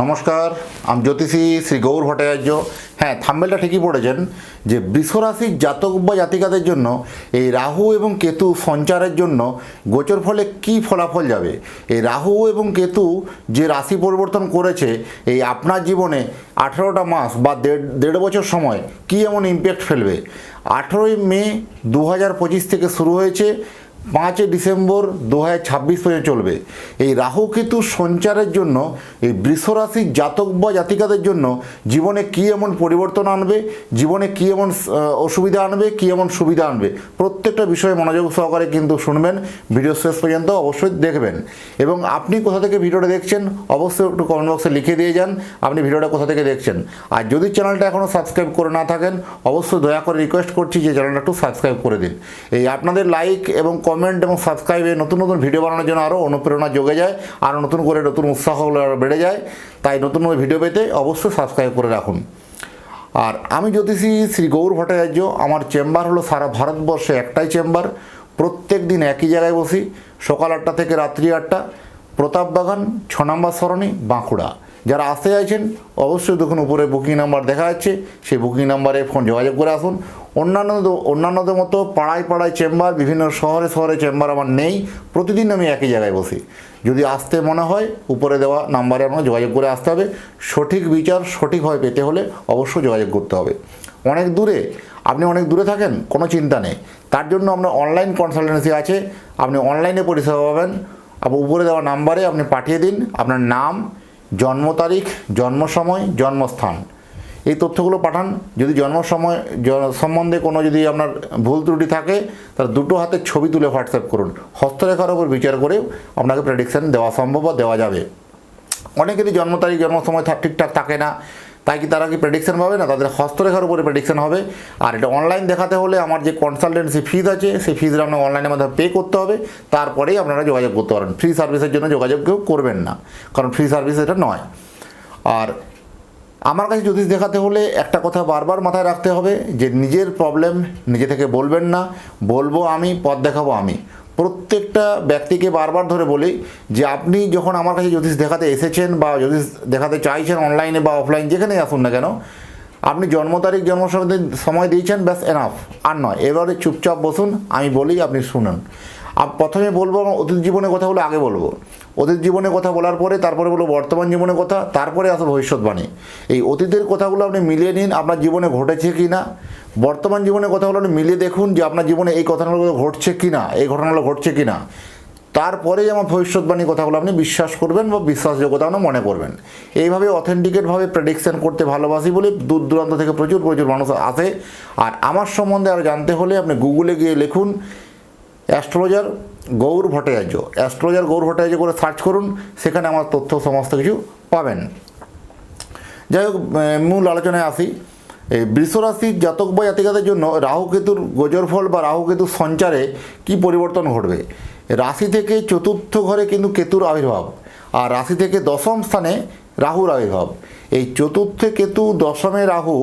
নমস্কার, আমি জ্যোতিষী শ্রী গৌর ভট্টাচার্য। হ্যাঁ থাম্বেলটা ঠিকই পড়েছেন যে বৃষরাশির জাতক বা জাতিকাদের জন্য এই রাহু এবং কেতু সঞ্চারের জন্য গোচর ফলে কি ফলাফল যাবে? এই রাহু এবং কেতু যে রাশি পরিবর্তন করেছে, এই আপনার জীবনে আঠেরোটা মাস বা দেড় দেড় বছর সময় কি এমন ইম্প্যাক্ট ফেলবে? আঠেরোই মে দু হাজার পঁচিশ থেকে শুরু হয়েছে। পাঁচই ডিসেম্বর দু ছাব্বিশ পর্যন্ত চলবে। এই রাহু কেতু সঞ্চারের জন্য, এই বৃষরাশির জাতক বা জাতিকাদের জন্য জীবনে কী এমন পরিবর্তন আনবে, জীবনে কী এমন অসুবিধা আনবে, কী এমন সুবিধা আনবে, প্রত্যেকটা বিষয়ে মনোযোগ সহকারে কিন্তু শুনবেন। ভিডিও শেষ পর্যন্ত অবশ্যই দেখবেন। এবং আপনি কোথা থেকে ভিডিওটা দেখছেন, অবশ্যই একটু কমেন্ট বক্সে লিখে দিয়ে যান, আপনি ভিডিওটা কোথা থেকে দেখছেন। আর যদি চ্যানেলটা এখনও সাবস্ক্রাইব করে না থাকেন, অবশ্যই দয়া করে রিকোয়েস্ট করছি যে চ্যানেলটা একটু সাবস্ক্রাইব করে দিন। এই আপনাদের লাইক এবং কমেন্ট এবং সাবস্ক্রাইবে নতুন নতুন ভিডিও বানানোর জন্য আরও অনুপ্রেরণা যোগে যায় আরও নতুন করে নতুন উৎসাহগুলো আরও বেড়ে যায়। তাই নতুন নতুন ভিডিও পেতে অবশ্যই সাবস্ক্রাইব করে রাখুন। আর আমি জ্যোতিষী শ্রী গৌর ভট্টাচার্য, আমার চেম্বার হলো সারা ভারতবর্ষে একটাই চেম্বার প্রত্যেক দিন একই জায়গায় বসি। সকাল আটটা থেকে রাত্রি আটটা। প্রতাপবাগান ছ নম্বর সরণি, বাঁকুড়া। যারা আসতে চাইছেন, অবশ্যই দেখুন উপরে বুকিং নাম্বার দেখা যাচ্ছে। সেই বুকিং নাম্বারে ফোন যোগাযোগ করে আসুন। অন্যান্য অন্যান্যদের মতো পাড়ায় পাড়ায় চেম্বার, বিভিন্ন শহরে শহরে চেম্বার আমার নেই। প্রতিদিন আমি একই জায়গায় বসি। যদি আসতে মনে হয়, উপরে দেওয়া নাম্বারে আপনাকে যোগাযোগ করে আসতে হবে। সঠিক বিচার সঠিকভাবে পেতে হলে অবশ্যই যোগাযোগ করতে হবে। অনেক দূরে, আপনি অনেক দূরে থাকেন, কোনো চিন্তা নেই। তার জন্য আপনার অনলাইন কনসালটেন্সি আছে, আপনি অনলাইনে পরিষেবা পাবেন। আবার উপরে দেওয়া নাম্বারে আপনি পাঠিয়ে দিন। আপনার নাম, জন্ম তারিখ, জন্ম সময়, জন্মস্থান। এই তথ্যগুলো পাঠান। যদি জন্ম সময় সম্বন্ধে কোনো যদি আপনার ভুল ত্রুটি থাকে, তাহলে দুটো হাতে ছবি তুলে হোয়াটসঅ্যাপ করুন। হস্তরেখার ওপর বিচার করে আপনাকে প্রেডিকশান দেওয়া সম্ভব বা দেওয়া যাবে। অনেকেরই জন্ম তারিখ, জন্ম সময় ঠিকঠাক থাকে না। তাই কি তারা কি প্রেডিকশান পাবে না? তাদের হস্তরেখার উপরে প্রেডিকশান হবে। আর এটা অনলাইন দেখাতে হলে আমার যে কনসালটেন্সি ফিজ আছে, সেই ফিজটা আপনার অনলাইনের মাধ্যমে পে করতে হবে। তারপরেই আপনারা যোগাযোগ করতে পারেন। ফ্রি সার্ভিসের জন্য যোগাযোগ কেউ করবেন না। কারণ ফ্রি সার্ভিস এটা নয়। আর আমার কাছে জ্যোতিষ দেখাতে হলে একটা কথা বারবার মাথায় রাখতে হবে যে নিজের প্রবলেম নিজে থেকে বলবেন না। বলব আমি, পথ দেখাবো আমি। প্রত্যেকটা ব্যক্তিকে বারবার ধরে বলি যে আপনি যখন আমার কাছে জ্যোতিষ দেখাতে এসেছেন বা জ্যোতিষ দেখাতে চাইছেন অনলাইনে বা অফলাইন যেখানেই আসুন না কেন, আপনি জন্ম তারিখ, জন্ম সময় দিয়েছেন, ব্যাস এনাফ আর নয়, এবারে চুপচাপ বসুন, আমি বলি, আপনি শুনুন। প্রথমে বলব আমার অতীত জীবনের কথাগুলো আগে বলব। অতীত জীবনের কথা বলার পরে তারপরে বলব বর্তমান জীবনের কথা, তারপরে আসো ভবিষ্যৎবাণী। এই অতীতের কথাগুলো আপনি মিলিয়ে নিন, আপনার জীবনে ঘটেছে কি না। বর্তমান জীবনের কথাগুলো আপনি মিলিয়ে দেখুন যে আপনার জীবনে এই কথাগুলো ঘটছে কি না, এই ঘটনাগুলো ঘটছে কি না। তারপরেই আমার ভবিষ্যৎবাণী কথাগুলো আপনি বিশ্বাস করবেন বা বিশ্বাসযোগ্যতা আপনি মনে করবেন। এইভাবে অথেন্টিকেটভাবে প্রেডিকশন করতে ভালোবাসি বলে দূর দূরান্ত থেকে প্রচুর প্রচুর মানুষ আসে। আর আমার সম্বন্ধে আরও জানতে হলে আপনি গুগলে গিয়ে লিখুন অ্যাস্ট্রোলজার গৌর ভট্টাচার্য। অ্যাস্ট্রোলজার গৌর ভট্টাচার্য করে সার্চ করুন, সেখানে আমার তথ্য সমস্ত কিছু পাবেন। যাই হোক মূল আলোচনায় আসি। এই বৃষরাশির জাতক বা জাতিকাদের জন্য রাহুকেতুর গোজর ফল বা রাহুকেতুর সঞ্চারে কি পরিবর্তন ঘটবে? রাশি থেকে চতুর্থ ঘরে কিন্তু কেতুর আবির্ভাব, আর রাশি থেকে দশম স্থানে রাহুর আবির্ভাব। এই চতুর্থে কেতু দশমে রাহু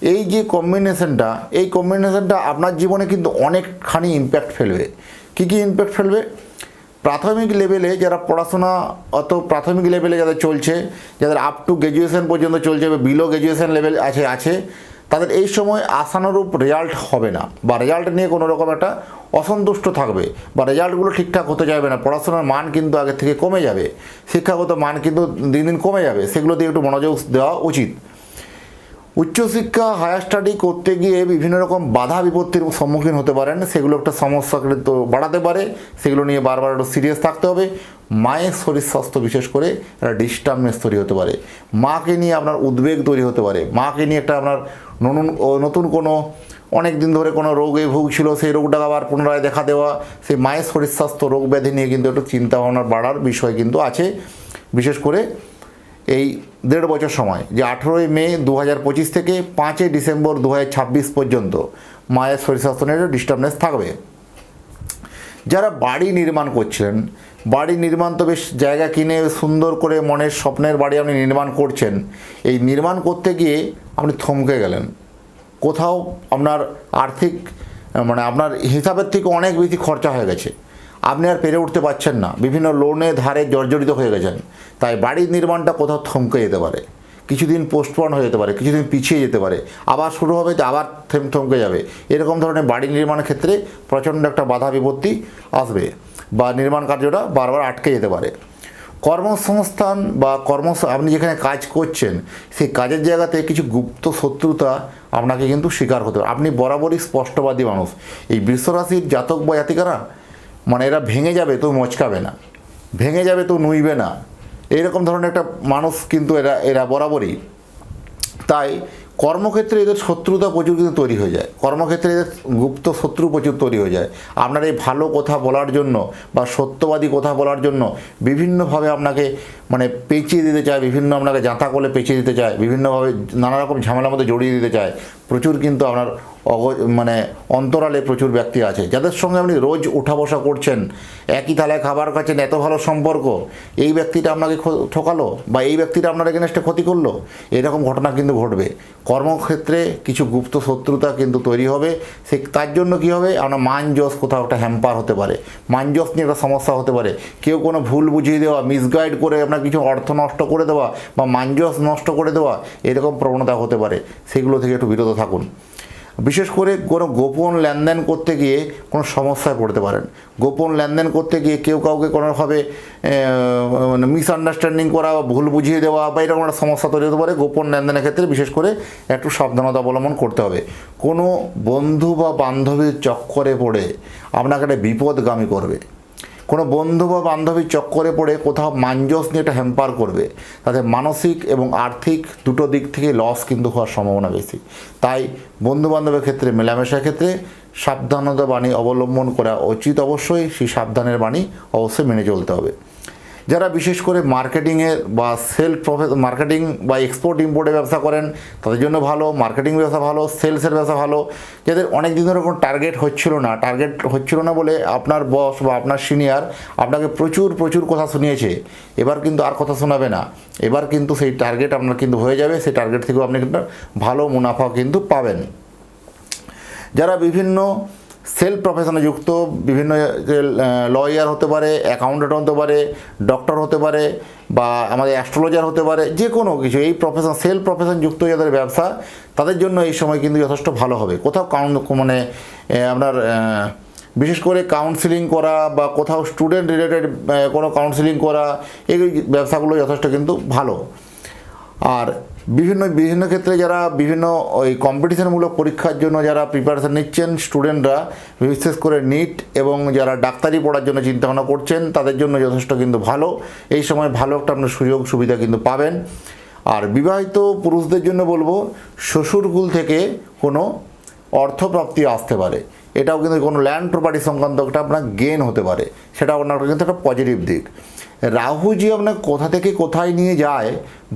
এই যে কম্বিনেশনটা এই কম্বিনেশনটা আপনার জীবনে কিন্তু অনেকখানি ইম্প্যাক্ট ফেলবে। কী কী ইম্প্যাক্ট ফেলবে? প্রাথমিক লেভেলে যারা পড়াশোনা অত প্রাথমিক লেভেলে যাদের চলছে, যাদের আপ টু গ্র্যাজুয়েশন পর্যন্ত চলছে বা বিলো গ্র্যাজুয়েশন লেভেল আছে আছে, তাদের এই সময় আশানুরূপ রেজাল্ট হবে না। বা রেজাল্ট নিয়ে কোনো রকম একটা অসন্তুষ্ট থাকবে। বা রেজাল্টগুলো ঠিকঠাক হতে যাবে না। পড়াশোনার মান কিন্তু আগের থেকে কমে যাবে। শিক্ষাগত মান কিন্তু দিন দিন কমে যাবে। সেগুলো দিয়ে একটু মনোযোগ দেওয়া উচিত। উচ্চশিক্ষা হায়ার স্টাডি করতে গিয়ে বিভিন্ন রকম বাধা বিপত্তির সম্মুখীন হতে পারেন। সেগুলো একটা সমস্যা কিন্তু বাড়াতে পারে। সেগুলো নিয়ে বারবার একটু সিরিয়াস থাকতে হবে। মায়ের শরীর স্বাস্থ্য বিশেষ করে একটা ডিস্টার্বনেস তৈরি হতে পারে। মাকে নিয়ে আপনার উদ্বেগ তৈরি হতে পারে। মাকে নিয়ে একটা আপনার নতুন নতুন কোনো অনেক দিন ধরে কোনো রোগে ভুগছিল, সেই রোগটা আবার পুনরায় দেখা দেওয়া, সেই মায়ের শরীর স্বাস্থ্য রোগ ব্যাধি নিয়ে কিন্তু একটু চিন্তা ভাবনার বাড়ার বিষয় কিন্তু আছে। বিশেষ করে এই দেড় বছর সময়, যে আঠেরোই মে দু হাজার পঁচিশ থেকে পাঁচই ডিসেম্বর দু হাজার ছাব্বিশ পর্যন্ত মায়ের শরীর স্বাস্থ্য ডিস্টার্বনেস থাকবে। যারা বাড়ি নির্মাণ করছিলেন বাড়ি নির্মাণ তো বেশ জায়গা কিনে সুন্দর করে মনের স্বপ্নের বাড়ি আপনি নির্মাণ করছেন, এই নির্মাণ করতে গিয়ে আপনি থমকে গেলেন। কোথাও আপনার আর্থিক মানে আপনার হিসাবের থেকে অনেক বেশি খরচা হয়ে গেছে। আপনি আর পেরে উঠতে পারছেন না। বিভিন্ন লোনে ধারে জর্জরিত হয়ে গেছেন। তাই বাড়ির নির্মাণটা কোথাও থমকে যেতে পারে। কিছুদিন পোস্টপন হয়ে যেতে পারে, কিছুদিন পিছিয়ে যেতে পারে। আবার শুরু হবে তো আবার থেম, থমকে যাবে। এরকম ধরনের বাড়ি নির্মাণের ক্ষেত্রে প্রচণ্ড একটা বাধা বিপত্তি আসবে বা নির্মাণ কার্যটা বারবার আটকে যেতে পারে। কর্মসংস্থান বা কর্ম আপনি যেখানে কাজ করছেন, সেই কাজের জায়গাতে কিছু গুপ্ত শত্রুতা আপনাকে কিন্তু স্বীকার হতে হবে আপনি বরাবরই স্পষ্টবাদী মানুষ। এই বিশ্বরাশির জাতক বা জাতিকারা মানে এরা ভেঙে যাবে, তো মচকাবে না। ভেঙে যাবে, তো নুইবে না। এইরকম ধরনের একটা মানুষ কিন্তু এরা এরা বরাবরই। তাই কর্মক্ষেত্রে এদের শত্রুতা প্রচুর কিন্তু তৈরি হয়ে যায়। কর্মক্ষেত্রে এদের গুপ্ত শত্রু প্রচুর তৈরি হয়ে যায়। আপনার এই ভালো কথা বলার জন্য বা সত্যবাদী কথা বলার জন্য বিভিন্নভাবে আপনাকে মানে পেঁচিয়ে দিতে চায়, বিভিন্ন আপনাকে জাঁতা করে পেঁচিয়ে দিতে চায়, বিভিন্নভাবে নানা রকম ঝামেলার মধ্যে জড়িয়ে দিতে চায়, প্রচুর কিন্তু আপনার অগ মানে অন্তরালে প্রচুর ব্যক্তি আছে। যাদের সঙ্গে আপনি রোজ উঠা বসা করছেন, একই থালায় খাবার খাচ্ছেন, এত ভালো সম্পর্ক, এই ব্যক্তিটা আপনাকে ঠকালো বা এই ব্যক্তিটা আপনার এগেনস্টে ক্ষতি করল, এরকম ঘটনা কিন্তু ঘটবে। কর্মক্ষেত্রে কিছু গুপ্ত শত্রুতা কিন্তু তৈরি হবে। সে, তার জন্য কি হবে? আপনার মান যশ কোথাও একটা হ্যাম্পার হতে পারে। মান যশ নিয়ে একটা সমস্যা হতে পারে। কেউ কোনো ভুল বুঝিয়ে দেওয়া মিসগাইড করে আপনার কিছু অর্থ নষ্ট করে দেওয়া বা যশ নষ্ট করে দেওয়া এরকম প্রবণতা হতে পারে, সেগুলো থেকে একটু বিরত থাকুন। বিশেষ করে কোনো গোপন লেনদেন করতে গিয়ে কোনো সমস্যায় পড়তে পারেন। গোপন লেনদেন করতে গিয়ে কেউ কাউকে কোনোভাবে মানে মিসআন্ডারস্ট্যান্ডিং করা বা ভুল বুঝিয়ে দেওয়া বা এরকম একটা সমস্যা তৈরি হতে পারে, গোপন লেনদেনের ক্ষেত্রে বিশেষ করে একটু সাবধানতা অবলম্বন করতে হবে। কোনো বন্ধু বা বান্ধবীর চক্করে পড়ে আপনাকে একটা বিপদগামী করবে। কোনো বন্ধু বা বান্ধবীর চক্করে পড়ে কোথাও মাঞ্জস নিয়ে একটা হ্যাম্পার করবে। তাতে মানসিক এবং আর্থিক দুটো দিক থেকে লস কিন্তু হওয়ার সম্ভাবনা বেশি। তাই বন্ধু বান্ধবের ক্ষেত্রে, মেলামেশার ক্ষেত্রে সাবধানতা বাণী অবলম্বন করা উচিত অবশ্যই। সেই সাবধানের বাণী অবশ্যই মেনে চলতে হবে। যারা বিশেষ করে মার্কেটিংয়ের বা সেল প্রফেস মার্কেটিং বা এক্সপোর্ট ইম্পোর্টের ব্যবসা করেন, তাদের জন্য ভালো মার্কেটিং ব্যবসা ভালো সেলসের ব্যবসা ভালো। যাদের অনেক দিন ধরে কোনো টার্গেট হচ্ছিল না টার্গেট হচ্ছিল না বলে আপনার বস বা আপনার সিনিয়র আপনাকে প্রচুর প্রচুর কথা শুনিয়েছে। এবার কিন্তু আর কথা শোনাবে না। এবার কিন্তু সেই টার্গেট আপনার কিন্তু হয়ে যাবে, সেই টার্গেট থেকেও আপনি কিন্তু ভালো মুনাফা কিন্তু পাবেন। যারা বিভিন্ন সেল প্রফেশনে যুক্ত, বিভিন্ন লয়ার হতে পারে অ্যাকাউন্টেন্ট হতে পারে ডক্টর হতে পারে, বা আমাদের অ্যাস্ট্রোলজার হতে পারে, যে কোনো কিছু, এই প্রফেশন সেল প্রফেশন যুক্ত যাদের ব্যবসা, তাদের জন্য এই সময় কিন্তু যথেষ্ট ভালো হবে। কোথাও কাউন মানে আপনার বিশেষ করে কাউন্সিলিং করা, বা কোথাও স্টুডেন্ট রিলেটেড কোনো কাউন্সিলিং করা, এই ব্যবসাগুলো যথেষ্ট কিন্তু ভালো। আর বিভিন্ন বিভিন্ন ক্ষেত্রে যারা বিভিন্ন ওই কম্পিটিশনমূলক পরীক্ষার জন্য যারা প্রিপারেশন নিচ্ছেন স্টুডেন্টরা বিশেষ করে নিট এবং যারা ডাক্তারি পড়ার জন্য চিন্তাভাবনা করছেন, তাদের জন্য যথেষ্ট কিন্তু ভালো। এই সময় ভালো একটা আপনার সুযোগ সুবিধা কিন্তু পাবেন। আর বিবাহিত পুরুষদের জন্য বলব, শ্বশুরকুল থেকে কোনো অর্থপ্রাপ্তি আসতে পারে। এটাও কিন্তু কোনো ল্যান্ড প্রপার্টি সংক্রান্ত একটা আপনার গেন হতে পারে। সেটা আপনার কিন্তু একটা পজিটিভ দিক। রাহু যে আপনার কোথা থেকে কোথায় নিয়ে যায়,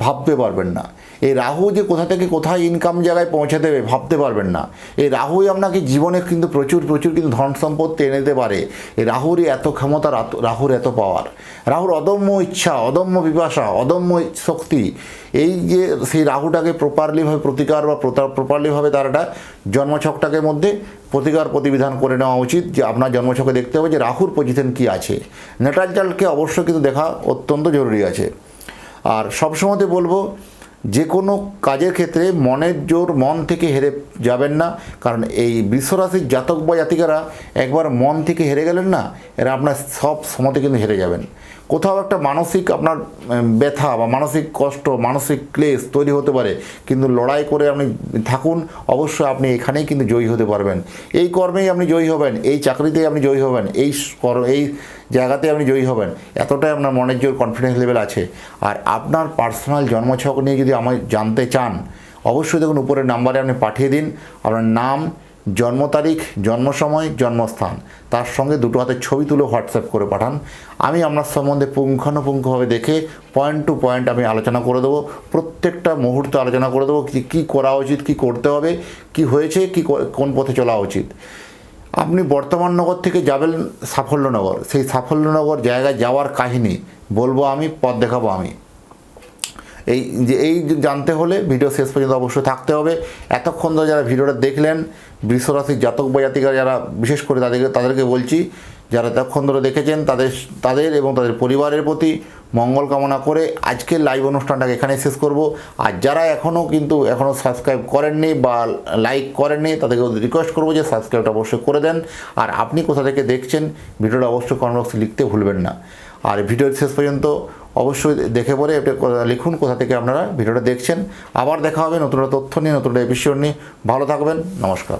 ভাবতে পারবেন না। এই রাহু যে কোথা থেকে কোথায় ইনকাম জায়গায় পৌঁছে দেবে, ভাবতে পারবেন না। এই রাহুই আপনাকে জীবনে কিন্তু প্রচুর প্রচুর কিন্তু ধন সম্পত্তি এনে দিতে পারে। এই রাহুরই এত ক্ষমতা রাহুর এত পাওয়ার রাহুর অদম্য ইচ্ছা, অদম্য বিপাশা, অদম্য শক্তি, এই যে সেই রাহুটাকে প্রপারলিভাবে প্রতিকার বা প্রপারলিভাবে তার একটা জন্মছকটাকে মধ্যে প্রতিকার প্রতিবিধান করে নেওয়া উচিত যে আপনার জন্মছকে দেখতে হবে যে রাহুর পজিশন কী আছে। নেটাল চালকে অবশ্যই কিন্তু দেখা অত্যন্ত জরুরি আছে। আর সবসময়তে বলব, যে কোনো কাজের ক্ষেত্রে মনের জোর মন থেকে হেরে যাবেন না। কারণ এই বিশ্বরাশির জাতক বা জাতিকারা একবার মন থেকে হেরে গেলেন না, এরা আপনার সব সময়তে কিন্তু হেরে যাবেন। কোথাও একটা মানসিক আপনার ব্যথা বা মানসিক কষ্ট, মানসিক ক্লেশ তৈরি হতে পারে, কিন্তু লড়াই করে আপনি থাকুন, অবশ্যই আপনি এখানেই কিন্তু জয়ী হতে পারবেন। এই কর্মেই আপনি জয়ী হবেন, এই চাকরিতেই আপনি জয়ী হবেন, এই এই জায়গাতে আপনি জয়ী হবেন। এতটাই আপনার মনের জোর কনফিডেন্স লেভেল আছে। আর আপনার পার্সোনাল জন্মছক নিয়ে যদি আমায় জানতে চান, অবশ্যই দেখুন উপরের নাম্বারে আপনি পাঠিয়ে দিন। আপনার নাম জন্ম তারিখ, জন্ম সময়, জন্মস্থান। তার সঙ্গে দুটো হাতের ছবি তুলে হোয়াটসঅ্যাপ করে পাঠান। আমি আপনার সম্বন্ধে পুঙ্খানুপুঙ্খভাবে দেখে পয়েন্ট টু পয়েন্ট আমি আলোচনা করে দেবো। প্রত্যেকটা মুহূর্তে আলোচনা করে দেবো কী করা উচিত, কি করতে হবে, কি হয়েছে কি কোন পথে চলা উচিত। আপনি বর্তমান নগর থেকে যাবেন সাফল্যনগর। সেই সাফল্যনগর জায়গায় যাওয়ার কাহিনী বলব আমি, পথ দেখাবো আমি। এই যে এই জানতে হলে ভিডিও শেষ পর্যন্ত অবশ্যই থাকতে হবে। এতক্ষণ ধরে যারা ভিডিওটা দেখলেন, বৃষরাশির জাতক বা জাতিকা যারা, বিশেষ করে তাদেরকে তাদেরকে বলছি, যারা এতক্ষণ ধরে দেখেছেন, তাদের তাদের এবং তাদের পরিবারের প্রতি মঙ্গল কামনা করে আজকের লাইভ অনুষ্ঠানটাকে এখানেই শেষ করব। আর যারা এখনও কিন্তু এখনও সাবস্ক্রাইব করেননি বা লাইক করেননি, তাদেরকে রিকোয়েস্ট করব যে সাবস্ক্রাইবটা অবশ্যই করে দেন। আর আপনি কোথা থেকে দেখছেন, ভিডিওটা অবশ্যই কমেন্ট বক্সে লিখতে ভুলবেন না। আর ভিডিওর শেষ পর্যন্ত অবশ্যই দেখে পরে এটা লিখুন কোথা থেকে আপনারা ভিডিওটা দেখছেন। আবার দেখা হবে নতুন তথ্য নিয়ে, নতুন এপিসোড নিয়ে। ভালো থাকবেন, নমস্কার।